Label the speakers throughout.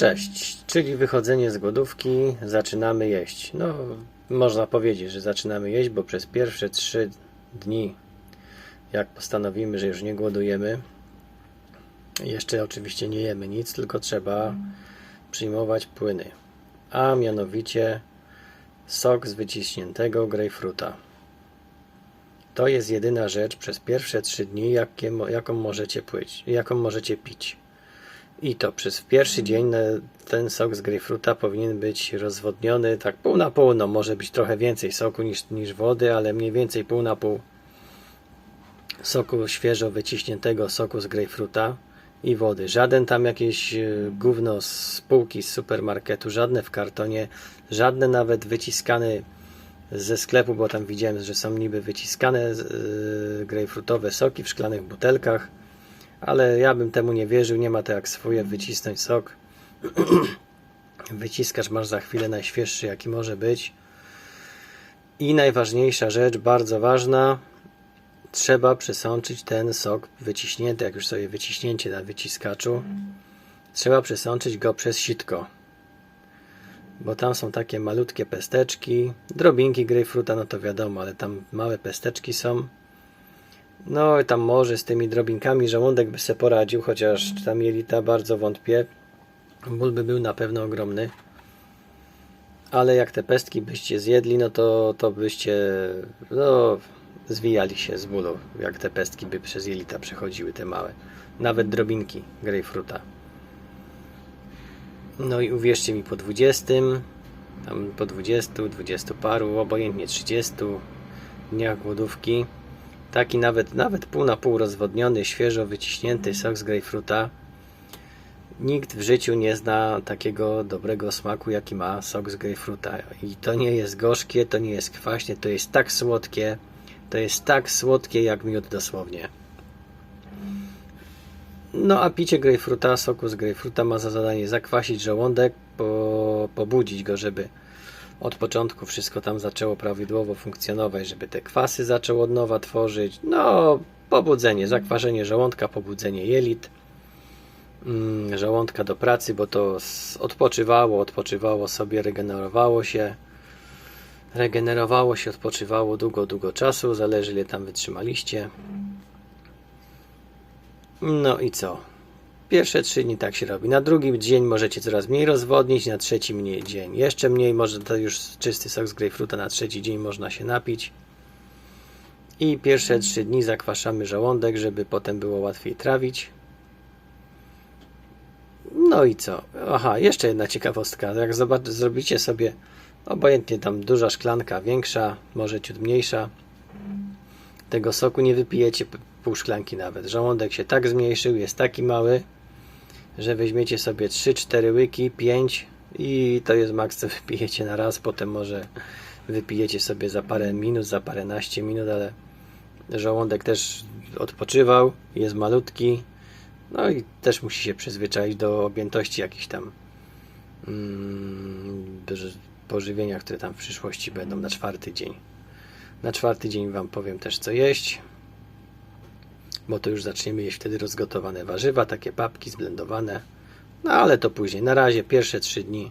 Speaker 1: Cześć, czyli wychodzenie z głodówki, zaczynamy jeść. No, można powiedzieć, że zaczynamy jeść, bo przez pierwsze trzy dni, jak postanowimy, że już nie głodujemy, jeszcze oczywiście nie jemy nic, tylko trzeba przyjmować płyny, a mianowicie sok z wyciśniętego grejpfruta. To jest jedyna rzecz przez pierwsze trzy dni, jakie, jaką możecie płyć, jaką możecie pić. I to przez pierwszy dzień ten sok z grejpfruta powinien być rozwodniony tak pół na pół. No może być trochę więcej soku niż, niż wody, ale mniej więcej pół na pół soku świeżo wyciśniętego soku z grejpfruta i wody. Żaden tam jakieś e, gówno z półki z supermarketu, żadne w kartonie, żadne nawet wyciskane ze sklepu, bo tam widziałem, że są niby wyciskane yy, grejpfrutowe soki w szklanych butelkach ale ja bym temu nie wierzył, nie ma to jak swoje wycisnąć sok. Wyciskasz, masz za chwilę najświeższy jaki może być. I najważniejsza rzecz, bardzo ważna, trzeba przesączyć ten sok wyciśnięty, jak już sobie wyciśnięcie na wyciskaczu, trzeba przesączyć go przez sitko. Bo tam są takie malutkie pesteczki, drobinki grejpfruta, no to wiadomo, ale tam małe pesteczki są. No i tam może z tymi drobinkami żołądek by se poradził, chociaż tam jelita bardzo wątpię. Ból by był na pewno ogromny. Ale jak te pestki byście zjedli, no to, to byście no, zwijali się z bólu, jak te pestki by przez jelita przechodziły, te małe. Nawet drobinki grejpfruta. No i uwierzcie mi, po 20, tam po 20, 20 paru, obojętnie 30 dniach głodówki, taki nawet, nawet pół na pół rozwodniony, świeżo wyciśnięty sok z grejpfruta. Nikt w życiu nie zna takiego dobrego smaku, jaki ma sok z grejpfruta. I to nie jest gorzkie, to nie jest kwaśnie, to jest tak słodkie, to jest tak słodkie jak miód dosłownie. No a picie grejpfruta, soku z grejpfruta ma za zadanie zakwasić żołądek, po, pobudzić go, żeby od początku wszystko tam zaczęło prawidłowo funkcjonować, żeby te kwasy zaczął od nowa tworzyć. No, pobudzenie, zakwaszenie żołądka, pobudzenie jelit, mm, żołądka do pracy, bo to odpoczywało, odpoczywało sobie, regenerowało się. Regenerowało się, odpoczywało długo, długo czasu, zależy ile tam wytrzymaliście. No i co? Pierwsze trzy dni tak się robi. Na drugi dzień możecie coraz mniej rozwodnić, na trzeci mniej dzień jeszcze mniej. Może to już czysty sok z grejpfruta na trzeci dzień można się napić. I pierwsze trzy dni zakwaszamy żołądek, żeby potem było łatwiej trawić. No i co? Aha, jeszcze jedna ciekawostka. Jak zobacz, zrobicie sobie obojętnie tam duża szklanka, większa, może ciut mniejsza, tego soku nie wypijecie pół szklanki nawet. Żołądek się tak zmniejszył, jest taki mały, że weźmiecie sobie 3-4 łyki, 5 i to jest maks co wypijecie na raz, potem może wypijecie sobie za parę minut, za paręnaście minut, ale żołądek też odpoczywał, jest malutki, no i też musi się przyzwyczaić do objętości jakichś tam mm, poży- pożywienia, które tam w przyszłości będą. Na czwarty dzień. Na czwarty dzień Wam powiem też co jeść, bo to już zaczniemy jeść wtedy rozgotowane warzywa, takie papki zblendowane. No ale to później. Na razie pierwsze trzy dni.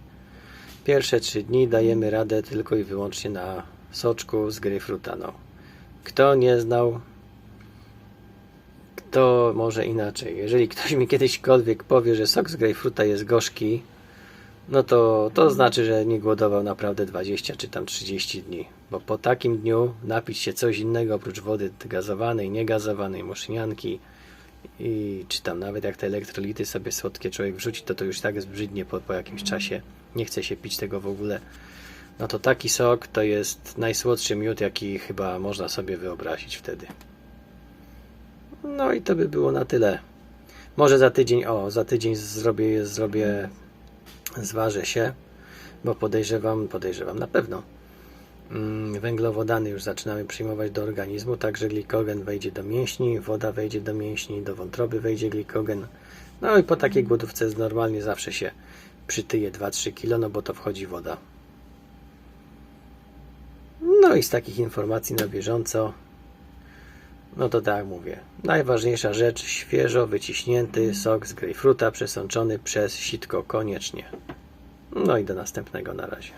Speaker 1: Pierwsze trzy dni dajemy radę tylko i wyłącznie na soczku z grejpfruta. No. Kto nie znał, kto może inaczej. Jeżeli ktoś mi kiedyśkolwiek powie, że sok z grejpfruta jest gorzki, no to to znaczy, że nie głodował naprawdę 20 czy tam 30 dni. Bo po takim dniu napić się coś innego oprócz wody gazowanej, niegazowanej, muszynianki i czy tam nawet jak te elektrolity sobie słodkie człowiek wrzuci, to to już tak jest brzydnie po, po jakimś czasie. Nie chce się pić tego w ogóle. No to taki sok to jest najsłodszy miód, jaki chyba można sobie wyobrazić wtedy. No i to by było na tyle. Może za tydzień, o, za tydzień zrobię, zrobię zważę się, bo podejrzewam, podejrzewam na pewno. Mm, Węglowodany już zaczynamy przyjmować do organizmu, także glikogen wejdzie do mięśni, woda wejdzie do mięśni, do wątroby wejdzie glikogen. No i po takiej głodówce normalnie zawsze się przytyje 2-3 kilo, no bo to wchodzi woda. No i z takich informacji na bieżąco No to tak mówię. Najważniejsza rzecz, świeżo wyciśnięty sok z grejpfruta przesączony przez sitko koniecznie. No i do następnego na razie.